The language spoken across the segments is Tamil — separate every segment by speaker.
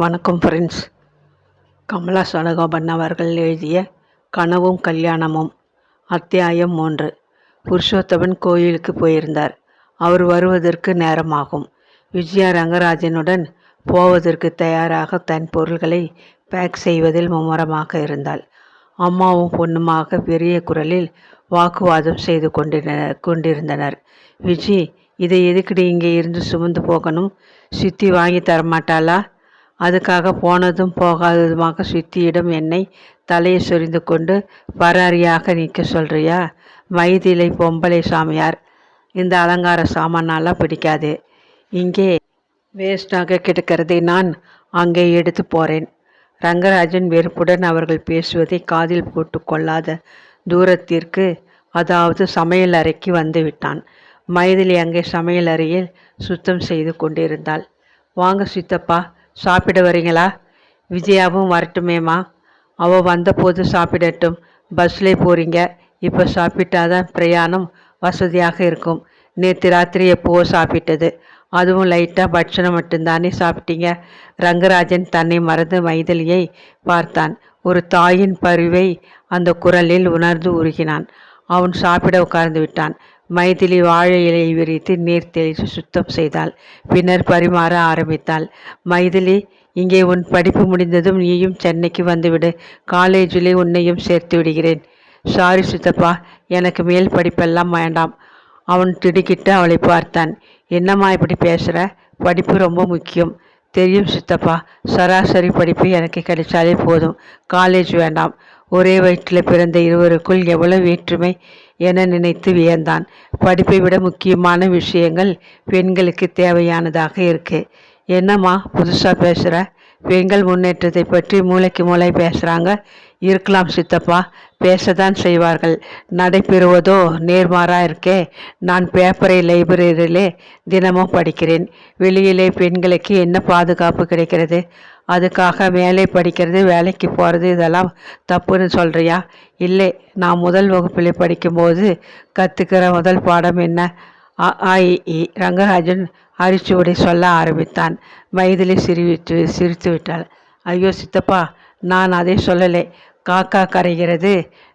Speaker 1: வணக்கம் ஃப்ரெண்ட்ஸ் கமலா சடகோபன் அவர்கள் எழுதிய கனவும் கல்யாணமும் அத்தியாயம் மூன்று. புருஷோத்தமன் கோயிலுக்கு போயிருந்தார். அவர் வருவதற்கு நேரமாகும். விஜயா ரங்கராஜனுடன் போவதற்கு தயாராக தன் பொருள்களை பேக் செய்வதில் மும்முரமாக இருந்தாள். அம்மாவும் பொண்ணுமாக பெரிய குரலில் வாக்குவாதம் செய்து கொண்டிருந்தனர் கொண்டிருந்தனர். விஜி இதை எதுக்கடி இங்கே இருந்து சுமந்து போகணும்? சித்தி வாங்கி தரமாட்டாளா? அதுக்காக போனதும் போகாததுமாக சித்தியிடம் என்னை தலையை சொரிந்து கொண்டு பராரியாக நிற்க சொல்றியா? மைதிலை பொம்பளை சாமியார். இந்த அலங்கார சாமானெல்லாம் பிடிக்காது. இங்கே வேஸ்டாக கிடக்கிறதை நான் அங்கே எடுத்து போகிறேன் ரங்கராஜன் வெறுப்புடன் அவர்கள் பேசுவதை காதில் போட்டு கொள்ளாத தூரத்திற்கு அதாவது சமையல் அறைக்கு வந்து விட்டான். மைதிலி அங்கே சமையல் அறையில் சுத்தம் செய்து கொண்டிருந்தாள். வாங்க சித்தப்பா சாப்பிட வரீங்களா? விஜயாவும் வரட்டுமேம்மா. அவள் வந்தபோது சாப்பிடட்டும். பஸ்ஸில் போகிறீங்க இப்போ சாப்பிட்டாதான் பிரயாணம் வசதியாக இருக்கும். நேற்று ராத்திரி எப்போவோ சாப்பிட்டது. அதுவும் லைட்டாக பட்சணம் மட்டும்தானே சாப்பிட்டீங்க. ரங்கராஜன் தன்னை மறந்து மைதிலியை பார்த்தான். ஒரு தாயின் பருவை அந்த குரலில் உணர்ந்து உருகினான். அவன் சாப்பிட உட்கார்ந்து விட்டான். மைதிலி வாழை இலையை விரித்து நீர் தெளித்து சுத்தம் செய்தாள். பின்னர் பரிமாற ஆரம்பித்தாள். மைதிலி இங்கே உன் படிப்பு முடிந்ததும் நீயும் சென்னைக்கு வந்துவிடு. காலேஜிலே உன்னையும் சேர்த்து விடுகிறேன். சாரி சித்தப்பா எனக்கு மேல் படிப்பெல்லாம் வேண்டாம். அவன் திடுக்கிட்டு அவளை பார்த்தான். என்னம்மா இப்படி பேசுகிற படிப்பு ரொம்ப முக்கியம். தெரியும் சித்தப்பா சராசரி படிப்பு எனக்கு கிடைச்சாலே போதும். காலேஜ் வேண்டாம். ஒரே வயிற்றில் பிறந்த இருவருக்குள் எவ்வளவு வேற்றுமை என நினைத்து வியந்தான். படிப்பை விட முக்கியமான விஷயங்கள் பெண்களுக்கு தேவையானதாக இருக்கு. என்னம்மா புதுசாக பேசுகிற பெண்கள் முன்னேற்றத்தை பற்றி மூளைக்கு மூளை பேசுகிறாங்க இருக்கலாம் சித்தப்பா பேசத்தான் செய்வார்கள். நடைபெறுவதோ நேர்மாறாக இருக்கே. நான் பேப்பரை லைப்ரரியிலே தினமும் படிக்கிறேன். வெளியிலே பெண்களுக்கு என்ன பாதுகாப்பு கிடைக்கிறது? அதுக்காக மேலே படிக்கிறது வேலைக்கு போகிறது இதெல்லாம் தப்புன்னு சொல்கிறியா இல்லை நான் முதல் வகுப்பில் படிக்கும்போது கற்றுக்கிற முதல் பாடம் என்ன? ஆ இ ரங்கராஜன் அரிச்சுவடி சொல்ல ஆரம்பித்தான். வயதிலே சிரிவிட்டு சிரித்து விட்டாள். ஐயோ சித்தப்பா நான் அதை சொல்லலை. காக்கா கரைகிறது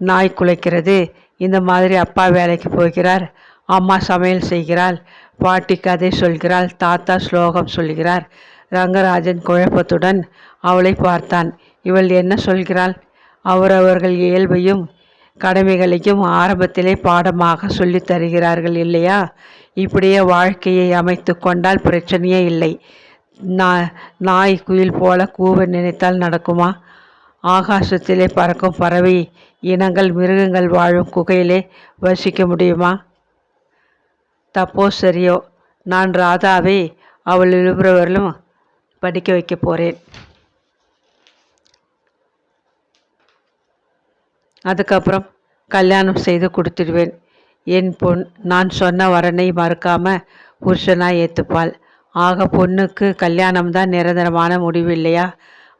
Speaker 1: நாய் குலைக்கிறது இந்த மாதிரி அப்பா வேலைக்கு போகிறார் அம்மா சமையல் செய்கிறாள் பாட்டி கதை சொல்கிறாள் தாத்தா ஸ்லோகம் சொல்கிறார். ரங்கராஜன் குழப்பத்துடன் அவளை பார்த்தான். இவள் என்ன சொல்கிறாள்? அவரவர்கள் இயல்பையும் கடமைகளையும் ஆரம்பத்திலே பாடமாக சொல்லித் தருகிறார்கள் இல்லையா? இப்படியே வாழ்க்கையை அமைத்து கொண்டால் பிரச்சனையே இல்லை. நாய் குயில் போல கூவ நினைத்தால் நடக்குமா? ஆகாசத்திலே பறக்கும் பறவை இனங்கள் மிருகங்கள் வாழும் குகையிலே வசிக்க முடியுமா? தப்போ சரியோ? நான் ராதாவை அவள் இழுபுறவர்களும் படிக்க வைக்க போகிறேன் அதுக்கப்புறம் கல்யாணம் செய்து கொடுத்துடுவேன். என் பொன் நான் சொன்ன வரனை மறுக்காமல் புருஷனாக ஏற்றுப்பாள் ஆக பொண்ணுக்கு கல்யாணம்தான் நிரந்தரமான முடிவு இல்லையா?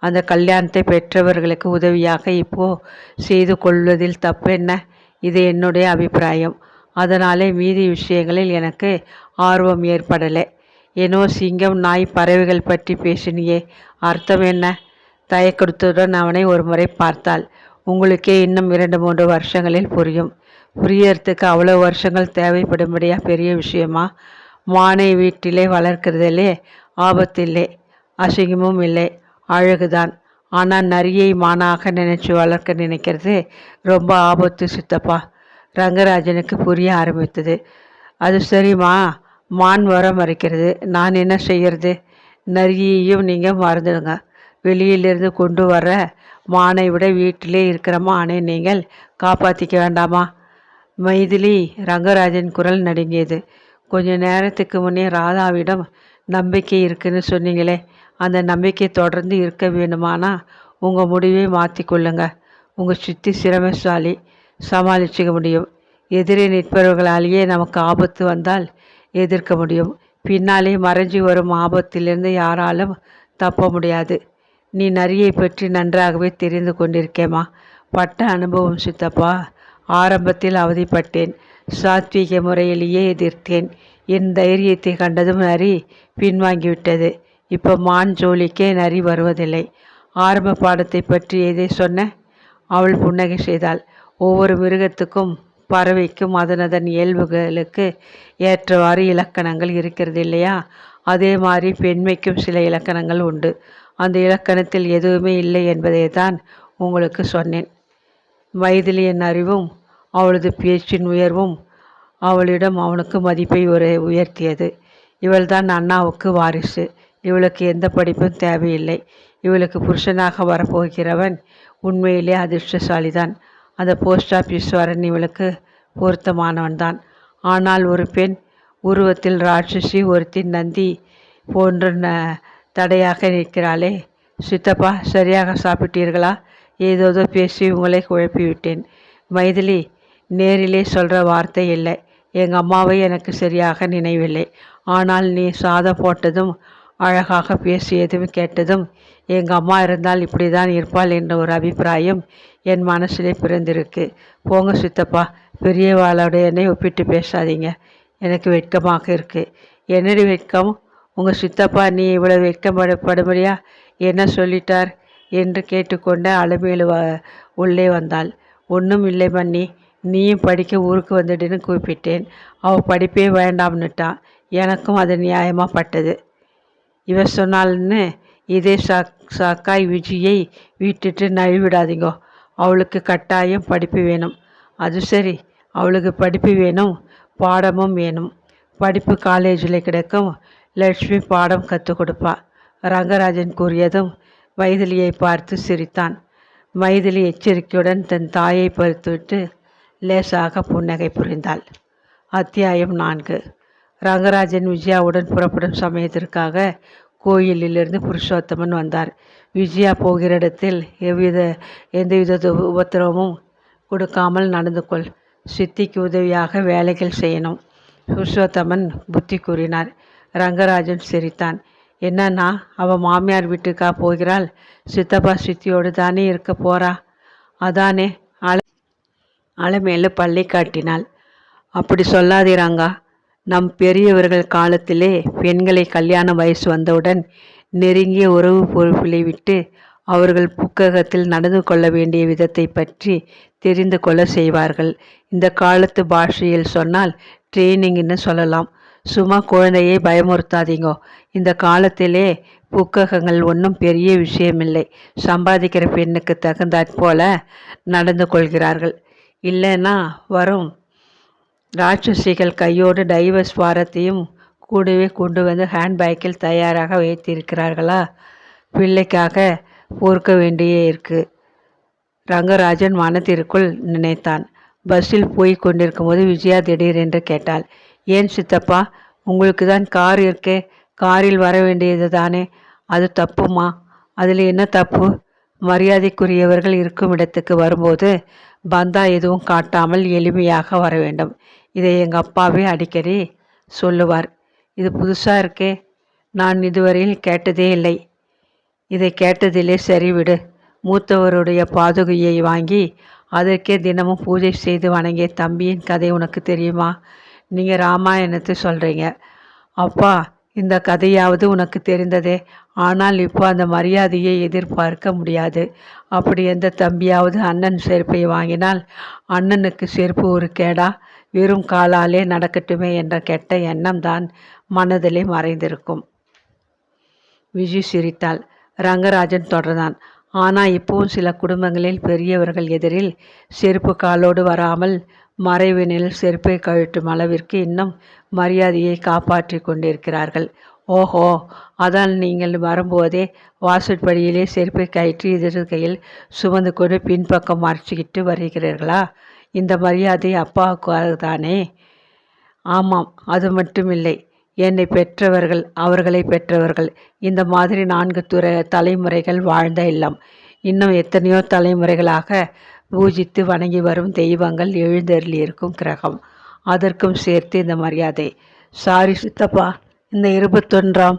Speaker 1: அந்த கல்யாணத்தை பெற்றவர்களுக்கு உதவியாக இப்போ செய்து கொள்வதில் தப்பென்ன? இது என்னுடைய அபிப்பிராயம். அதனாலே மீதி விஷயங்களில் எனக்கு ஆர்வம் ஏற்படலை. ஏனோ சிங்கம் நாய் பறவைகள் பற்றி பேசினியே. அர்த்தம் என்ன? தயக்கத்துடன் அவனை ஒரு முறை பார்த்தாள். உங்களுக்கே இன்னும் இரண்டு மூன்று வருஷங்களில் புரியும். புரியறதுக்கு அவ்வளோ வருஷங்கள் தேவைப்படும்படியா பெரிய விஷயமா? மானை வீட்டிலே வளர்க்கிறதிலே ஆபத்தில்லை அசிங்கமும் இல்லை அழகுதான். ஆனால் நரியை மானாக நினச்சி வளர்க்க நினைக்கிறது ரொம்ப ஆபத்து சித்தப்பா. ரங்கராஜனுக்கு புரிய ஆரம்பித்தது. அது சரிம்மா மான் வர மறைக்கிறது நான் என்ன செய்கிறது நரியையும் நீங்கள் மறந்துடுங்க. வெளியிலிருந்து கொண்டு வர மானை விட வீட்டிலே இருக்கிற மானை நீங்கள் காப்பாற்றிக்க வேண்டாமா? மைதிலி ரங்கராஜன் குரல் நடுங்கியது. கொஞ்ச நேரத்துக்கு முன்னே ராதாவிடம் நம்பிக்கை இருக்குன்னு சொன்னீங்களே அந்த நம்பிக்கை தொடர்ந்து இருக்க வேணுமானா உங்கள் முடிவை மாற்றிக்கொள்ளுங்க உங்கள் சுற்றி சிரமசாலி சமாளிச்சுக்க முடியும். எதிரே நிற்பவர்களாலேயே நமக்கு ஆபத்து வந்தால் எதிர்க்க முடியும். பின்னாலே மறைஞ்சி வரும் ஆபத்திலிருந்து யாராலும் தப்ப முடியாது. நீ நரியை பற்றி நன்றாகவே தெரிந்து கொண்டிருக்கேம்மா. பட்ட அனுபவம் சித்தப்பா. ஆரம்பத்தில் அவதிப்பட்டேன். சாத்வீக முறையிலேயே எதிர்த்தேன். என் தைரியத்தை கண்டதும் நரி பின்வாங்கிவிட்டது. இப்போ மான் ஜோலிக்கே நரி வருவதில்லை. ஆரம்ப பாடத்தை பற்றி எதை சொன்ன? அவள் புன்னகை செய்தாள். ஒவ்வொரு மிருகத்துக்கும் பறவைக்கும் அதனதன் இயல்புகளுக்கு ஏற்றவாறு இலக்கணங்கள் இருக்கிறது இல்லையா? அதே மாதிரி பெண்மைக்கும் சில இலக்கணங்கள் உண்டு. அந்த இலக்கணத்தில் எதுவுமே இல்லை என்பதை தான் உங்களுக்கு சொன்னேன். மைதிலியின் அறிவும் அவளது பேச்சின் உயர்வும் அவளிடம் அவனுக்கு மதிப்பை ஒரு உயர்த்தியது. இவள்தான் அண்ணாவுக்கு வாரிசு. இவளுக்கு எந்த படிப்பும் தேவையில்லை. இவளுக்கு புருஷனாக வரப்போகிறவன் உண்மையிலே அதிர்ஷ்டசாலிதான். அந்த போஸ்ட் ஆஃபீஸ் வரன் இவளுக்கு பொருத்தமானவன்தான் ஆனால் ஒரு பெண் உருவத்தில் ராட்சசி ஒருத்தி நந்தி போன்ற ந தடையாக நிற்கிறாளே. சித்தப்பா சரியாக சாப்பிட்டீர்களா? ஏதோதோ பேசி உங்களை குழப்பிவிட்டேன். மைதிலி நேரிலே சொல்கிற வார்த்தை இல்லை. எங்கள் அம்மாவை எனக்கு சரியாக நினைவில்லை. ஆனால் நீ சாதம் போட்டதும் அழகாக பேசியதும் கேட்டதும் எங்கள் அம்மா இருந்தால் இப்படி தான் இருப்பாள் என்ற ஒரு அபிப்பிராயம் என் மனசிலே பிறந்திருக்கு. போங்க சித்தப்பா பெரியவாளோட என்னை ஒப்பிட்டு பேசாதீங்க. எனக்கு வெட்கமாக இருக்குது என்னடி வெட்கம்? உங்கள் சித்தப்பா நீ இவ்வளோ வெட்கப்படப்படும்படியா என்ன சொல்லிட்டார் என்று கேட்டுக்கொண்ட அலமேலு வ உள்ளே வந்தாள். ஒன்றும் இல்லை மன்னி நீயும் படிக்க ஊருக்கு வந்துடுன்னு கூப்பிட்டேன். அவள் படிப்பே வேண்டாம்னுட்டான் எனக்கும் அது நியாயமாக பட்டது. இவ சொன்னாள்னு இதே சாக் சாக்காய் விஜயை விட்டுட்டு நழுவிடாதீங்கோ. அவளுக்கு கட்டாயம் படிப்பு வேணும். அது சரி அவளுக்கு படிப்பு வேணும் பாடமும் வேணும். படிப்பு காலேஜில் கிடைக்கும் லட்சுமி பாடம் கற்றுக் கொடுப்பா. ரங்கராஜன் கூறியதும் மைதிலியை பார்த்து சிரித்தான். மைதிலி எச்சரிக்கையுடன் தன் தாயை பறித்துவிட்டு லேசாக புன்னகை புரிந்தாள். அத்தியாயம் நான்கு. ரங்கராஜன் விஜயாவுடன் புறப்படும் சமயத்திற்காக கோயிலிலிருந்து புருஷோத்தமன் வந்தார். விஜயா போகிற இடத்தில் எவ்வித எந்தவித உபத்திரவமும் கொடுக்காமல் நடந்து கொள். சித்திக்கு உதவியாக வேலைகள் செய்யணும். புருஷோத்தமன் புத்தி கூறினார். ரங்கராஜன் சிரித்தான். என்னன்னா அவள் மாமியார் வீட்டுக்கா போகிறாள்? சித்தப்பா சித்தியோடு தானே இருக்க போறா? அதானே அல அலமேலு பள்ளி காட்டினாள். அப்படி சொல்லாதீராங்கா நம் பெரியவர்கள் காலத்திலே பெண்களை கல்யாண வயசு வந்தவுடன் நெருங்கிய உறவு பொறுப்பிலை விட்டு அவர்கள் புக்ககத்தில் நடந்து கொள்ள வேண்டிய விதத்தை பற்றி தெரிந்து கொள்ள செய்வார்கள். இந்த காலத்து பாஷையில் சொன்னால் ட்ரெயினிங்னு சொல்லலாம். சும்மா குழந்தையை பயமுறுத்தாதீங்கோ. இந்த காலத்திலே புக்ககங்கள் ஒன்றும் பெரிய விஷயமில்லை. சம்பாதிக்கிற பெண்ணுக்கு தகுந்தாற் போல நடந்து கொள்கிறார்கள். இல்லைன்னா வரும் ராட்சசிகள் கையோடு டைவர்ஸ் வாரத்தையும் கூடவே கொண்டு வந்து ஹேண்ட்பேக்கில் தயாராக வைத்திருக்கிறார்களா? பிள்ளைக்காக பொறுக்க வேண்டியே இருக்கு. ரங்கராஜன் மனத்திற்குள் நினைத்தான். பஸ்ஸில் போய் கொண்டிருக்கும் போது விஜயா திடீரென்று கேட்டாள் ஏன் சித்தப்பா உங்களுக்கு தான் கார் இருக்கே காரில் வர வேண்டியது தானே? அது தப்புமா? அதில் என்ன தப்பு? மரியாதைக்குரியவர்கள் இருக்கும் இடத்துக்கு வரும்போது பந்தா எதுவும் காட்டாமல் எளிமையாக வர வேண்டும். இதை எங்கள் அப்பாவே அடிக்கடி சொல்லுவார். இது புதுசாக இருக்கே நான் இதுவரையில் கேட்டதே இல்லை. இதை கேட்டதிலே சரிவிடு. மூத்தவருடைய பாதுகையை வாங்கி அதற்கே தினமும் பூஜை செய்து வணங்கிய தம்பியின் கதை உனக்கு தெரியுமா? நீங்கள் ராமாயணத்தை சொல்கிறீங்க அப்பா இந்த கதையாவது உனக்கு தெரிந்ததே. ஆனால் இப்போ அந்த மரியாதையை எதிர்பார்க்க முடியாது. அப்படி எந்த தம்பியாவது அண்ணன் செருப்பை வாங்கினால் அண்ணனுக்கு செருப்பு ஒரு கேடா வெறும் காலாலே நடக்கட்டுமே என்ற கெட்ட எண்ணம் தான் மனதிலே மறைந்திருக்கும். விஜி சிரித்தாள். ரங்கராஜன் தொடர்ந்தான். ஆனால் இப்போவும் சில குடும்பங்களில் பெரியவர்கள் எதிரில் செருப்பு காலோடு வராமல் மறைவினில் செருப்பை கழட்டும் அளவிற்கு இன்னும் மரியாதையை காப்பாற்றி கொண்டிருக்கிறார்கள். ஓஹோ அதான் நீங்கள் வரும்போதே வாசற்படியிலே செருப்பை கயிற்று எதிர்கையில் சுமந்து கொண்டு பின்பக்கம் மறைச்சிக்கிட்டு வருகிறீர்களா? இந்த மரியாதை அப்பாவுக்கு தானே ஆமாம் அது மட்டுமில்லை. என்னை பெற்றவர்கள் அவர்களை பெற்றவர்கள். இந்த மாதிரி நான்கு துறை தலைமுறைகள் வாழ்ந்த இல்லம். இன்னும் எத்தனையோ தலைமுறைகளாக பூஜித்து வணங்கி வரும் தெய்வங்கள் எழுந்தருளியிருக்கும் கிரகம். அதற்கும் சேர்த்து இந்த மரியாதை. சாரி சித்தப்பா இந்த இருபத்தொன்றாம்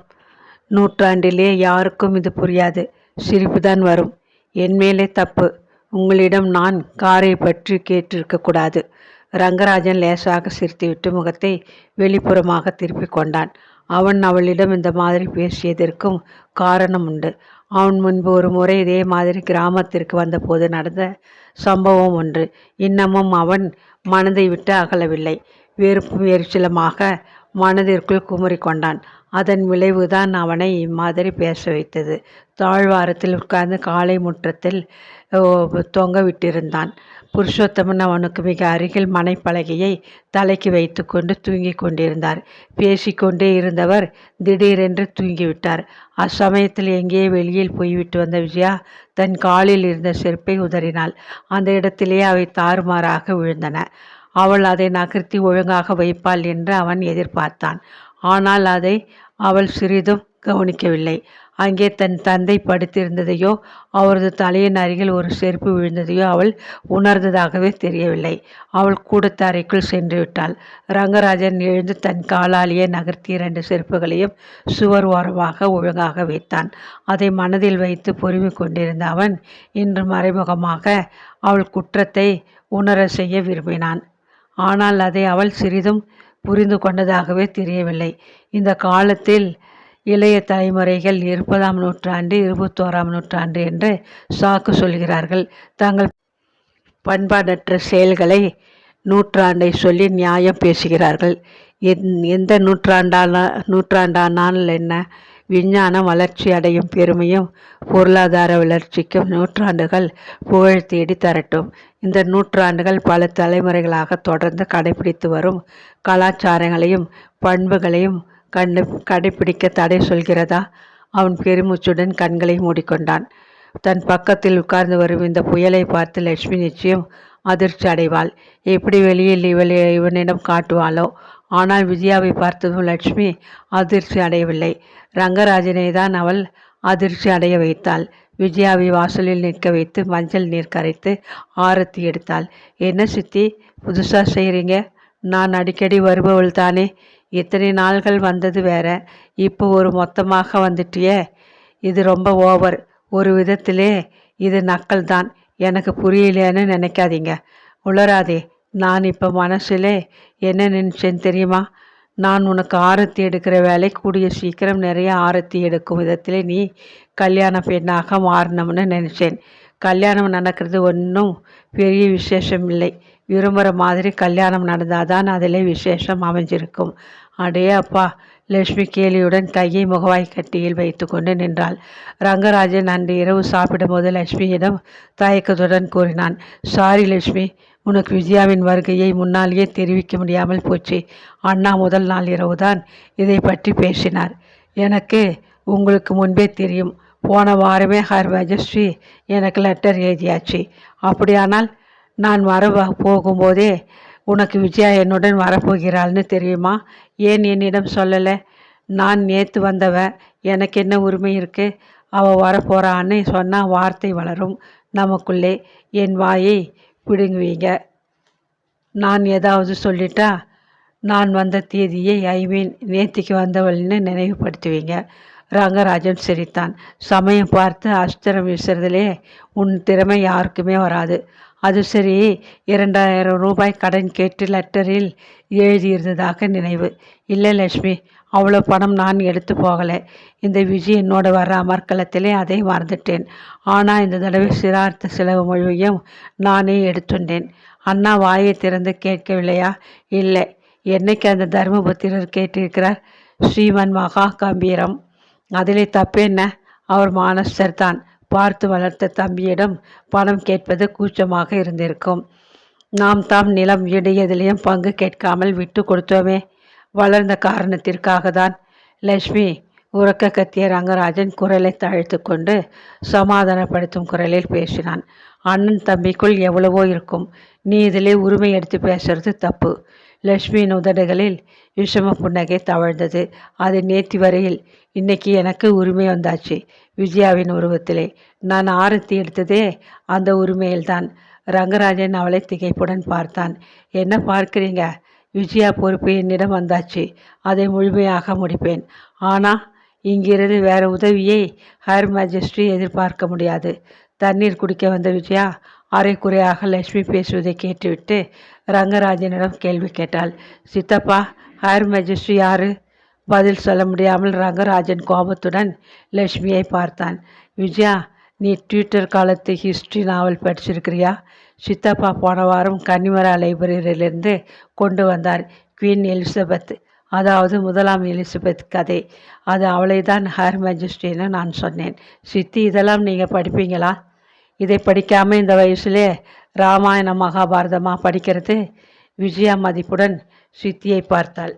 Speaker 1: நூற்றாண்டிலே யாருக்கும் இது புரியாது. சிரிப்பு தான் வரும். என் மேலே தப்பு. உங்களிடம் நான் காரை பற்றி கேட்டிருக்கக்கூடாது. ரங்கராஜன் லேசாக சிரித்துவிட்டு முகத்தை வெளிப்புறமாக திருப்பிக் கொண்டான். அவன் அவளிடம் இந்த மாதிரி பேசியதற்கும் காரணம் உண்டு. அவன் முன்பு ஒரு முறை இதே மாதிரி கிராமத்திற்கு வந்தபோது நடந்த சம்பவம் ஒன்று. இன்னமும் அவன் மனதை விட்டு அகலவில்லை. வெறுப்பும் எரிச்சலமாக மனதிற்குள் குமரிக்கொண்டான் அதன் விளைவுதான் அவனை இம்மாதிரி பேச வைத்தது தாழ்வாரத்தில் உட்கார்ந்து காலை முற்றத்தில் தொங்க விட்டிருந்தான் புருஷோத்தமன் அவனுக்கு மிக அருகில் மனைப்பலகையை தலைக்கு வைத்துக்கொண்டு தூங்கிக் கொண்டிருந்தார். பேசிக்கொண்டே இருந்தவர் திடீரென்று தூங்கிவிட்டார். அச்சமயத்தில் எங்கேயே வெளியில் போய்விட்டு வந்த விஜயா தன் காலில் இருந்த செருப்பை உதறினாள். அந்த இடத்திலேயே அவை தாறுமாறாக விழுந்தன. அவள் அதை நகர்த்தி ஒழுங்காக வைப்பாள் என்று அவன் எதிர்பார்த்தான். ஆனால் அதை அவள் சிறிதும் கவனிக்கவில்லை. அங்கே தன் தந்தை படுத்திருந்ததையோ அவரது தலையின் அருகில் ஒரு செருப்பு விழுந்ததையோ அவள் உணர்ந்ததாகவே தெரியவில்லை. அவள் கூடத்த அறைக்குள் சென்று விட்டாள். ரங்கராஜன் எழுந்து தன் காலாலேயே நகர்த்தி இரண்டு செருப்புகளையும் சுவர் ஓரமாக ஒழுங்காக வைத்தான். அதை மனதில் வைத்து பொறுமை கொண்டிருந்த அவன் இன்று மறைமுகமாக அவள் குற்றத்தை உணர செய்ய விரும்பினான். ஆனால் அதை அவள் சிறிதும் புரிந்து கொண்டதாகவே தெரியவில்லை. இந்த காலத்தில் இளைய தலைமுறைகள் இருபதாம் நூற்றாண்டு இருபத்தோராம் நூற்றாண்டு என்று சாக்கு சொல்கிறார்கள். தங்கள் பண்பாடற்ற செயல்களை நூற்றாண்டை சொல்லி நியாயம் பேசுகிறார்கள். எந்- எந்த நூற்றாண்டான நூற்றாண்டானால் என்ன? விஞ்ஞானம் வளர்ச்சி அடையும் பெருமையும் பொருளாதார வளர்ச்சிக்கும் நூற்றாண்டுகள் புகழ் தேடி தரட்டும். இந்த நூற்றாண்டுகள் பல தலைமுறைகளாக தொடர்ந்து கடைபிடித்து வரும் கலாச்சாரங்களையும் பண்புகளையும் கண்டு கடைபிடிக்க தடை சொல்கிறதா? அவன் பெருமூச்சுடன் கண்களை மூடிக்கொண்டான். தன் பக்கத்தில் உட்கார்ந்து வரும் இந்த புயலை பார்த்து லட்சுமி நிச்சயம் அதிர்ச்சி அடைவாள். எப்படி வெளியில் இவள் இவனிடம் காட்டுவாளோ? ஆனால் விஜயாவை பார்த்ததும் லட்சுமி அதிர்ச்சி அடையவில்லை. ரங்கராஜனை தான் அவள் அதிர்ச்சி அடைய வைத்தாள். விஜயாவை வாசலில் நிற்க வைத்து மஞ்சள் நீர் கரைத்து ஆரத்தி எடுத்தாள். என்ன சித்தி புதுசாக செய்கிறீங்க நான் அடிக்கடி வருபவள் தானே? இத்தனை நாள்கள் வந்தது வேற. இப்போ ஒரு மொத்தமாக வந்துட்டியே. இது ரொம்ப ஓவர். ஒரு விதத்திலே இது நக்கல் தான் எனக்கு புரியலைன்னு நினைக்காதீங்க. உளராதே நான் இப்போ மனசிலே என்ன நினச்சேன் தெரியுமா? நான் உனக்கு ஆரத்தி எடுக்கிற வேலை கூடிய சீக்கிரம் நிறைய ஆரத்தி எடுக்கும் விதத்தில் நீ கல்யாண பெண்ணாக மாறணும்னு நினச்சேன். கல்யாணம் நடக்கிறது ஒன்றும் பெரிய விசேஷம் இல்லை. விரும்புகிற மாதிரி கல்யாணம் நடந்தால் தான் அதில் விசேஷம் அமைஞ்சிருக்கும். அடே அப்பா! லட்சுமி கேலியுடன் கையை முகவாய் கட்டியில் வைத்துக்கொண்டு நின்றாள். ரங்கராஜன் அன்று இரவு சாப்பிடும்போது லட்சுமியிடம் தயக்கத்துடன் கூறினான் சாரி லட்சுமி உனக்கு விஜயாவின் வருகையை முன்னாலேயே தெரிவிக்க முடியாமல் போச்சு. அண்ணா முதல் நாள் இரவுதான் இதை பற்றி பேசினார். எனக்கு உங்களுக்கு முன்பே தெரியும். போன வாரமே ஹர் ராஜஸ்ரீ எனக்கு லெட்டர் எழுதியாச்சு. அப்படியானால் நான் வர வ- போகும்போதே உனக்கு விஜயா என்னுடன் வரப்போகிறாள்னு தெரியுமா? ஏன் என்னிடம் சொல்லலை? நான் நேற்று வந்தவ எனக்கு என்ன உரிமை இருக்கு? அவள் வரப்போகிறான்னு சொன்னால் வார்த்தை வளரும் நமக்குள்ளே. என் வாயை பிடுங்குவீங்க. நான் ஏதாவது சொல்லிட்டா நான் வந்த தேதியை ஐ மீன் நேத்திக்கு வந்தவள்னு நினைவுபடுத்துவீங்க. ரங்கராஜன் சிரித்தான். சமயம் பார்த்து அஸ்திரம் வீசுறதுலே உன் திறமை யாருக்குமே வராது. அது சரி. இரண்டாயிரம் ரூபாய் கடன் கேட்டு லெட்டரில் எழுதியிருந்ததாக நினைவு. இல்லை லட்சுமி அவ்வளோ பணம் நான் எடுத்து போகலை. இந்த விஜய் என்னோட வர அமர்க்கலத்திலே அதை மறந்துட்டேன். ஆனால் இந்த தடவை சிரார்த்த செலவு முழுவையும் நானே எடுத்துட்டேன் அண்ணா வாயை திறந்து கேட்கவில்லையா? இல்லை. என்னைக்கு அந்த தர்மபுத்திரர் கேட்டிருக்கிறார்? ஸ்ரீமன் மகா கம்பீரம் அதிலே தப்பென்ன அவர் மானஸ்தர் தான். பார்த்து வளர்த்த தம்பியிடம் பணம் கேட்பது கூச்சமாக இருந்திருக்கும். நாம் தாம் நிலம் வீடு எதிலையும் பங்கு கேட்காமல் விட்டு கொடுத்தோமே. வளர்ந்த காரணத்திற்காக தான் லட்சுமி உறக்க கத்திய ரங்கராஜன் குரலை தழைத்து கொண்டு சமாதானப்படுத்தும் குரலில் பேசினான். அண்ணன் தம்பிக்குள் எவ்வளவோ இருக்கும். நீ இதிலே உரிமை எடுத்து பேசுறது தப்பு. லட்சுமியின் உதடுகளில் விஷம புன்னகை தவழ்ந்தது. அது நேத்தி வரையில் இன்னைக்கு எனக்கு உரிமை வந்தாச்சு. விஜயாவின் உருவத்திலே நான் ஆரத்தி எடுத்ததே அந்த உரிமையில்தான். ரங்கராஜன் அவளை திகைப்புடன் பார்த்தான். என்ன பார்க்குறீங்க? விஜயா பொறுப்பு என்னிடம் வந்தாச்சு. அதை முழுமையாக முடிப்பேன். ஆனால் இங்கிருந்து வேற உதவியை ஹர் மேஜிஸ்ட்ரி எதிர்பார்க்க முடியாது. தண்ணீர் குடிக்க வந்த விஜயா அரைக்குறையாக லட்சுமி பேசுவதை கேட்டுவிட்டு ரங்கராஜனிடம் கேள்வி கேட்டாள். சித்தப்பா ஹயர் மெஜிஸ்ட்ரி யாரு? பதில் சொல்ல முடியாமல் ரங்கராஜன் கோபத்துடன் லட்சுமியை பார்த்தான். விஜயா நீ ட்விட்டர் காலத்து ஹிஸ்ட்ரி நாவல் படிச்சிருக்கிறியா? சித்தப்பா போன வாரம் கன்னிமரா லைப்ரரியிலிருந்து கொண்டு வந்தார் குவீன் எலிசபெத் அதாவது முதலாம் எலிசபெத் கதை. அது அவளை தான் ஹேர் மெஜிஸ்ட்ரின்னு நான் சொன்னேன். சித்தி இதெல்லாம் நீங்கள் படிப்பீங்களா? இதை படிக்காமல் இந்த வயசுலே ராமாயணம் மகாபாரதமாக படிக்கிறது? விஜயா மதிப்புடன் சித்தியை பார்த்தாள்.